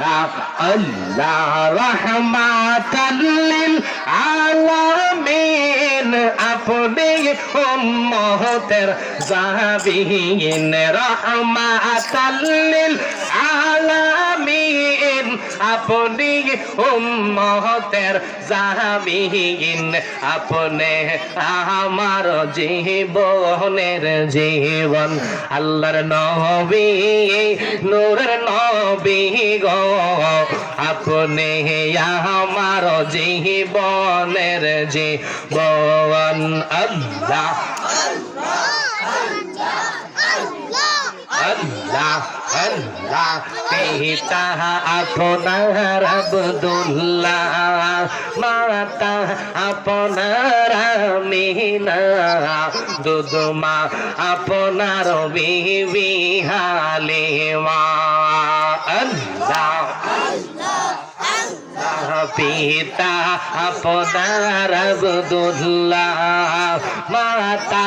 الله الله رحمة للعالمين. أفضي أمهتر زابين رحمة للعالمين. আপনি উম্মতের জাবিন আপনি আমার জীবনের জীবন। আল্লাহর নবী, নূরের নবী গো, আপনি আমার জীবনের জীবন। আল্লাহ আল্লাহ আল্লাহ। পিতা আপনার আব্দুল্লাহ মাতা আপনার মিনা দুদমা আপনার বিবি হালিমা আল্লাহ পিতা আপনার দুল্লা মাতা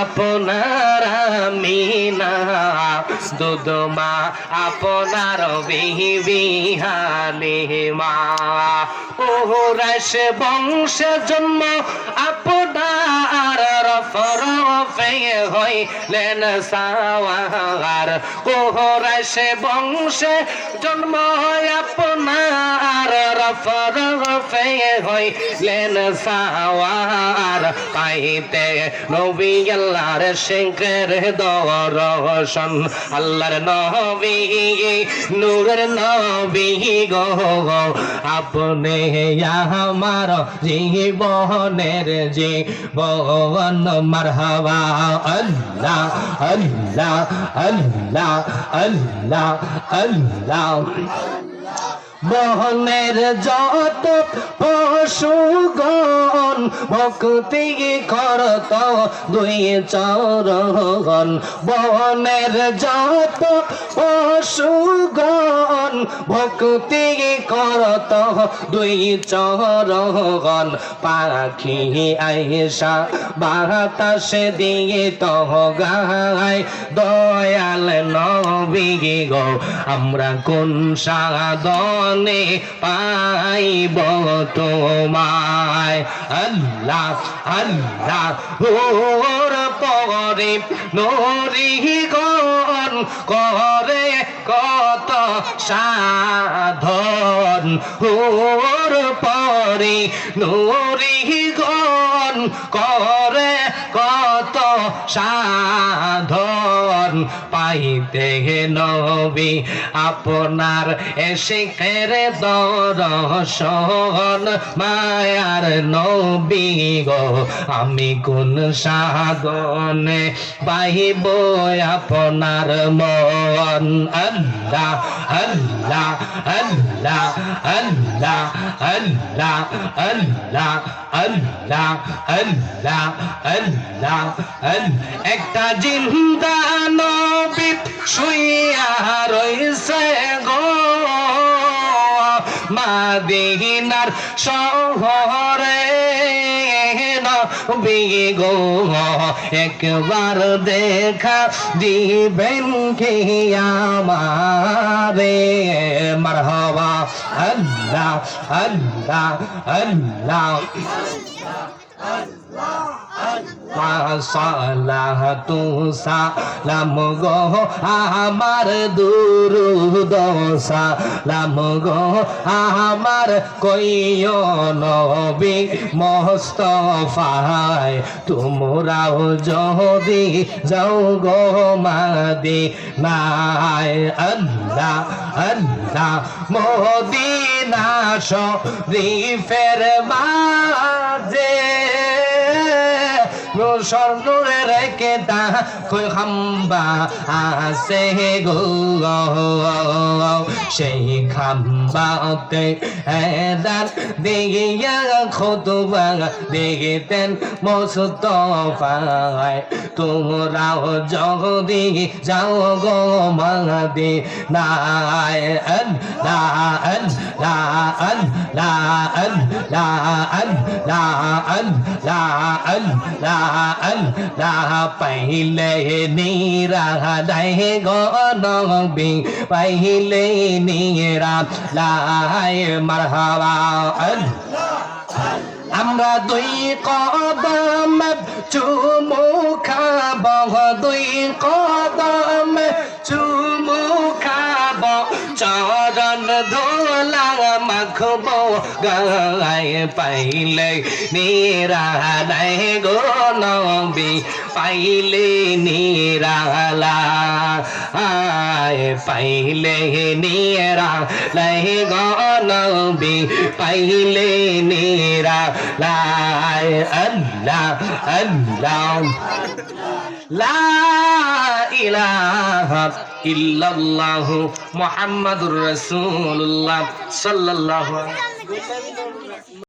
আপনার মিনা দুদমা আপনার বিহালিমা ও রাশ বংশ জন্ম আপনার রফর ফে হইলেন সাওয়ার। ওহরাস বংশে জন্ম আপনার। রফর ফে হইলেন সাওয়ার। পাইতে নবী আল্লাহর শেখের দরশন। আল্লাহর নবী, নূরের নবী গো। আপনি আমার জীবনের জীবন মারহাবা আল্লাহ আল্লাহ আল্লাহ আল্লাহ আল্লাহ। মোহনের যত পশুগণ ভক্তি করত, দুই চরণ বনের যত পশুগণ ভক্তি করত, দুই চরণ পাখি আইসা বাতাসে দিয়ে তো গায় দয়াল নবী গো, আমরা কোন সাধনে পাইব তোমায়। আল্লাহ আল্লাহ ওর পরে নরি গন করে কত সাধন। ওর পরে নরি গন করে কত সাধন। পাইতে নবী, আপনার এসে খেরে দর্শন মায়ার নবী গো। আমি কোন সাধনে পাইব আপনার মন। আল্লাহ আল্লাহ আল্লাহ আল্লাহ আল্লাহ আল্লাহ। আল্লাহ আল্লাহ আল্লাহ একটা জিন্দা নবী শুইয়া রইছে গো। মাদিনার শহরে নবী গো একবার দেখা দিবেন কি আমারে? মারহাবা আল্লাহ। আল্লাহ আল্লাহ। সালাহতু সালাম গো আমার দুরুদ সালাম গো আমার কইও নবী মোস্তফায়, তোমরাও যদি যাও গো মাদি নাই আল্লাহ আল্লাহ মোদিনা শরীফের মাঝে স্বর্ণরে রেখে খাম্বা আসে গো সেই খাম্বাতে মোস্তফায় তোমরাও যদি যাও গো মাদি আল্লাহ লা লা লা লা পাইলে নিরা দাই গনবি পাইলে নিরা লাই মারহাবা আমরা দুই কদম চুমু খাব দুই কদম ধোলা মাখব গায়ে পাইলে নিরালাই গো নবী, পাইলে নিরালা আয় পাইলে নিরা লাই গো নবী, পাইলে নিরা লাই আল্লাহ আল্লাহ। লা ইলাহা ইল্লাল্লাহু মুহাম্মাদুর রাসূলুল্লাহ